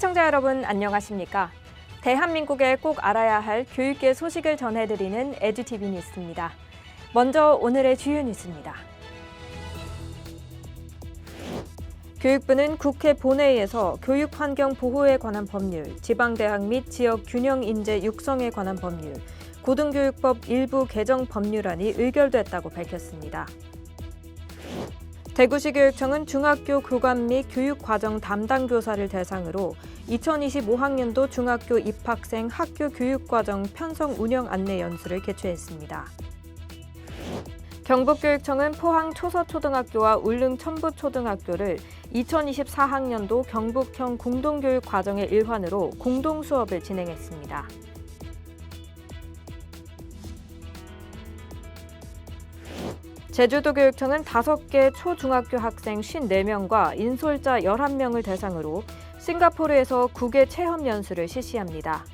시청자 여러분 안녕하십니까? 대한민국에 꼭 알아야 할 교육계 소식을 전해드리는 에듀티비 뉴스입니다. 먼저 오늘의 주요 뉴스입니다. 교육부는 국회 본회의에서 교육 환경 보호에 관한 법률, 지방대학 및 지역 균형 인재 육성에 관한 법률, 고등교육법 일부 개정 법률안이 의결됐다고 밝혔습니다. 대구시 교육청은 중학교 교감 및 교육과정 담당 교사를 대상으로 2025학년도 중학교 입학생 학교 교육과정 편성 운영 안내 연수를 개최했습니다. 경북교육청은 포항 초서초등학교와 울릉 첨부초등학교를 2024학년도 경북형 공동교육 과정의 일환으로 공동 수업을 진행했습니다. 제주도 교육청은 5개 초중학교 학생 54명과 인솔자 11명을 대상으로 싱가포르에서 국외 체험 연수를 실시합니다.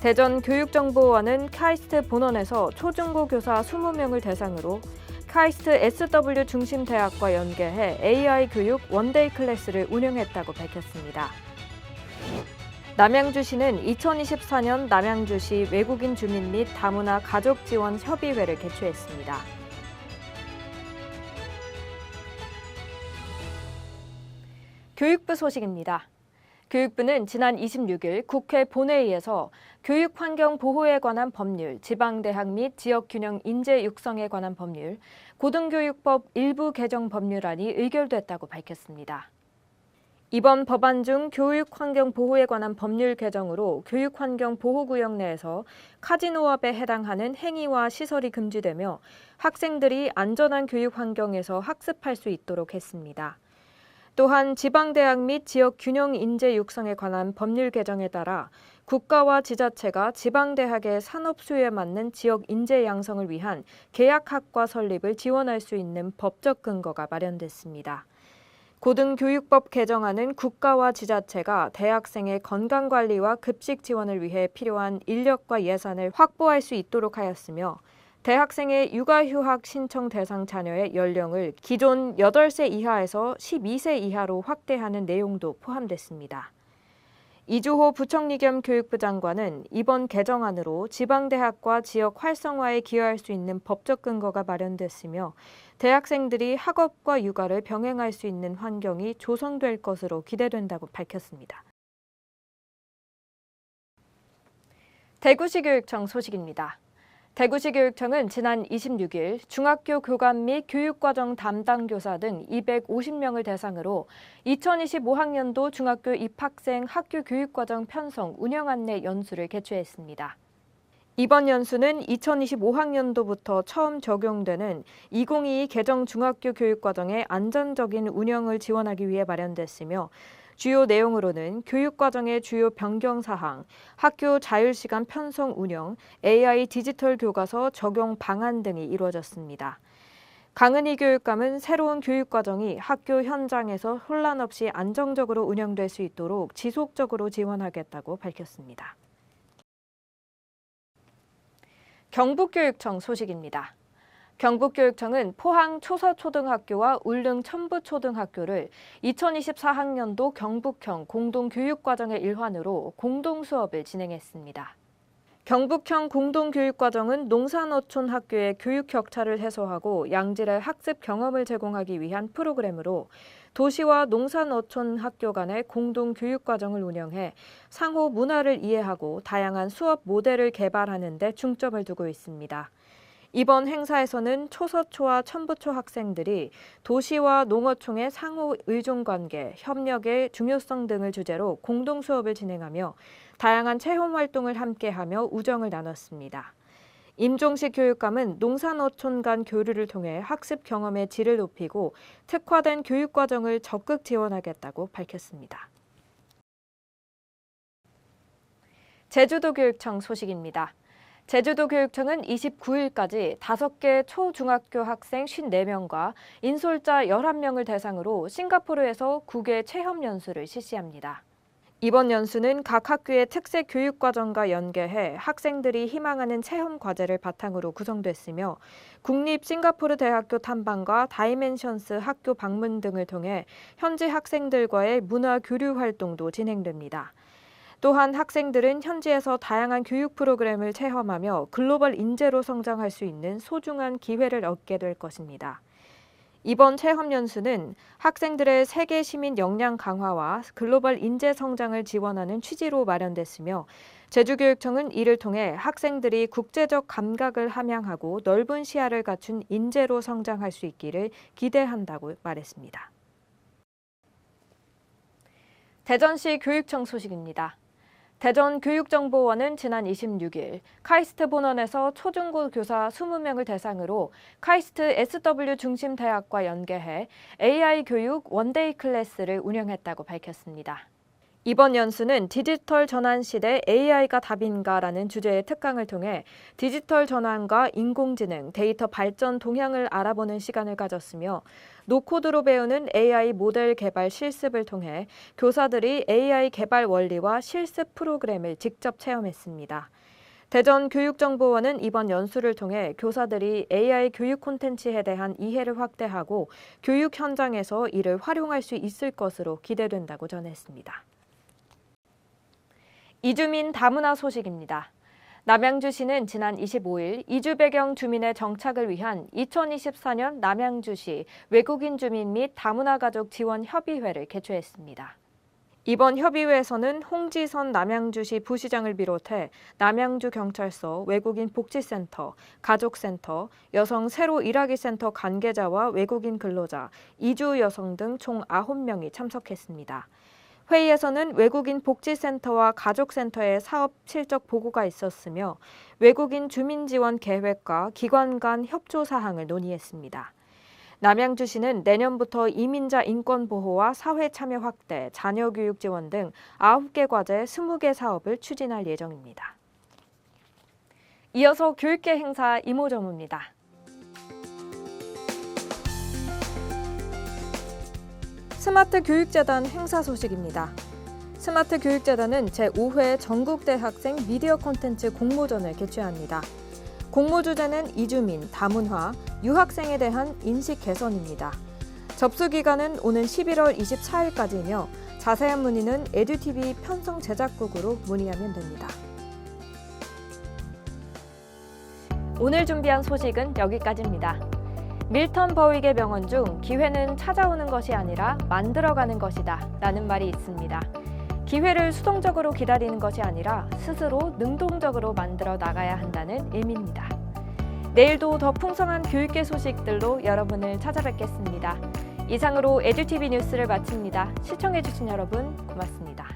대전 교육정보원은 카이스트 본원에서 초중고 교사 20명을 대상으로 카이스트 SW 중심 대학과 연계해 AI 교육 원데이 클래스를 운영했다고 밝혔습니다. 남양주시는 2024년 남양주시 외국인 주민 및 다문화 가족 지원 협의회를 개최했습니다. 교육부 소식입니다. 교육부는 지난 26일 국회 본회의에서 교육 환경 보호에 관한 법률, 지방대학 및 지역균형 인재 육성에 관한 법률, 고등교육법 일부 개정 법률안이 의결됐다고 밝혔습니다. 이번 법안 중 교육 환경 보호에 관한 법률 개정으로 교육 환경 보호 구역 내에서 카지노업에 해당하는 행위와 시설이 금지되며 학생들이 안전한 교육 환경에서 학습할 수 있도록 했습니다. 또한 지방대학 및 지역 균형 인재 육성에 관한 법률 개정에 따라 국가와 지자체가 지방대학의 산업 수요에 맞는 지역 인재 양성을 위한 계약학과 설립을 지원할 수 있는 법적 근거가 마련됐습니다. 고등교육법 개정안은 국가와 지자체가 대학생의 건강관리와 급식 지원을 위해 필요한 인력과 예산을 확보할 수 있도록 하였으며 대학생의 육아휴학 신청 대상 자녀의 연령을 기존 8세 이하에서 12세 이하로 확대하는 내용도 포함됐습니다. 이주호 부총리 겸 교육부 장관은 이번 개정안으로 지방대학과 지역 활성화에 기여할 수 있는 법적 근거가 마련됐으며 대학생들이 학업과 육아를 병행할 수 있는 환경이 조성될 것으로 기대된다고 밝혔습니다. 대구시 교육청 소식입니다. 대구시 교육청은 지난 26일 중학교 교감 및 교육과정 담당 교사 등 250명을 대상으로 2025학년도 중학교 입학생 학교 교육과정 편성 운영 안내 연수를 개최했습니다. 이번 연수는 2025학년도부터 처음 적용되는 2022 개정 중학교 교육과정의 안전적인 운영을 지원하기 위해 마련됐으며 주요 내용으로는 교육과정의 주요 변경 사항, 학교 자율시간 편성 운영, AI 디지털 교과서 적용 방안 등이 이루어졌습니다. 강은희 교육감은 새로운 교육과정이 학교 현장에서 혼란 없이 안정적으로 운영될 수 있도록 지속적으로 지원하겠다고 밝혔습니다. 경북교육청 소식입니다. 경북교육청은 포항 초서초등학교와 울릉 첨부초등학교를 2024학년도 경북형 공동교육과정의 일환으로 공동수업을 진행했습니다. 경북형 공동교육과정은 농산어촌 학교의 교육 격차를 해소하고 양질의 학습 경험을 제공하기 위한 프로그램으로 도시와 농산어촌 학교 간의 공동교육과정을 운영해 상호 문화를 이해하고 다양한 수업 모델을 개발하는 데 중점을 두고 있습니다. 이번 행사에서는 초서초와 첨부초 학생들이 도시와 농어촌의 상호 의존 관계, 협력의 중요성 등을 주제로 공동 수업을 진행하며 다양한 체험 활동을 함께하며 우정을 나눴습니다. 임종식 교육감은 농산어촌 간 교류를 통해 학습 경험의 질을 높이고 특화된 교육 과정을 적극 지원하겠다고 밝혔습니다. 제주도 교육청 소식입니다. 제주도 교육청은 29일까지 5개 초중학교 학생 54명과 인솔자 11명을 대상으로 싱가포르에서 국외 체험 연수를 실시합니다. 이번 연수는 각 학교의 특색 교육 과정과 연계해 학생들이 희망하는 체험 과제를 바탕으로 구성됐으며 국립 싱가포르 대학교 탐방과 다이멘션스 학교 방문 등을 통해 현지 학생들과의 문화 교류 활동도 진행됩니다. 또한 학생들은 현지에서 다양한 교육 프로그램을 체험하며 글로벌 인재로 성장할 수 있는 소중한 기회를 얻게 될 것입니다. 이번 체험 연수는 학생들의 세계 시민 역량 강화와 글로벌 인재 성장을 지원하는 취지로 마련됐으며 제주교육청은 이를 통해 학생들이 국제적 감각을 함양하고 넓은 시야를 갖춘 인재로 성장할 수 있기를 기대한다고 말했습니다. 대전시 교육청 소식입니다. 대전교육정보원은 지난 26일 카이스트 본원에서 초중고 교사 20명을 대상으로 카이스트 SW 중심 대학과 연계해 AI 교육 원데이 클래스를 운영했다고 밝혔습니다. 이번 연수는 디지털 전환 시대 AI가 답인가라는 주제의 특강을 통해 디지털 전환과 인공지능, 데이터 발전 동향을 알아보는 시간을 가졌으며 노코드로 배우는 AI 모델 개발 실습을 통해 교사들이 AI 개발 원리와 실습 프로그램을 직접 체험했습니다. 대전교육정보원은 이번 연수를 통해 교사들이 AI 교육 콘텐츠에 대한 이해를 확대하고 교육 현장에서 이를 활용할 수 있을 것으로 기대된다고 전했습니다. 이주민 다문화 소식입니다. 남양주시는 지난 25일 이주 배경 주민의 정착을 위한 2024년 남양주시 외국인 주민 및 다문화 가족 지원 협의회를 개최했습니다. 이번 협의회에서는 홍지선 남양주시 부시장을 비롯해 남양주 경찰서 외국인 복지센터, 가족센터, 여성 새로 일하기 센터 관계자와 외국인 근로자, 이주 여성 등 총 9명이 참석했습니다. 회의에서는 외국인 복지센터와 가족센터의 사업 실적 보고가 있었으며 외국인 주민 지원 계획과 기관 간 협조 사항을 논의했습니다. 남양주시는 내년부터 이민자 인권 보호와 사회 참여 확대, 자녀 교육 지원 등 9개 과제 20개 사업을 추진할 예정입니다. 이어서 교육계 행사 이모저모입니다. 스마트 교육재단 행사 소식입니다. 스마트 교육재단은 제5회 전국대학생 미디어 콘텐츠 공모전을 개최합니다. 공모 주제는 이주민, 다문화, 유학생에 대한 인식 개선입니다. 접수 기간은 오는 11월 24일까지이며 자세한 문의는 에듀티비 편성 제작국으로 문의하면 됩니다. 오늘 준비한 소식은 여기까지입니다. 밀턴 버윅의 명언 중 기회는 찾아오는 것이 아니라 만들어가는 것이다 라는 말이 있습니다. 기회를 수동적으로 기다리는 것이 아니라 스스로 능동적으로 만들어 나가야 한다는 의미입니다. 내일도 더 풍성한 교육계 소식들로 여러분을 찾아뵙겠습니다. 이상으로 에듀티비 뉴스를 마칩니다. 시청해주신 여러분 고맙습니다.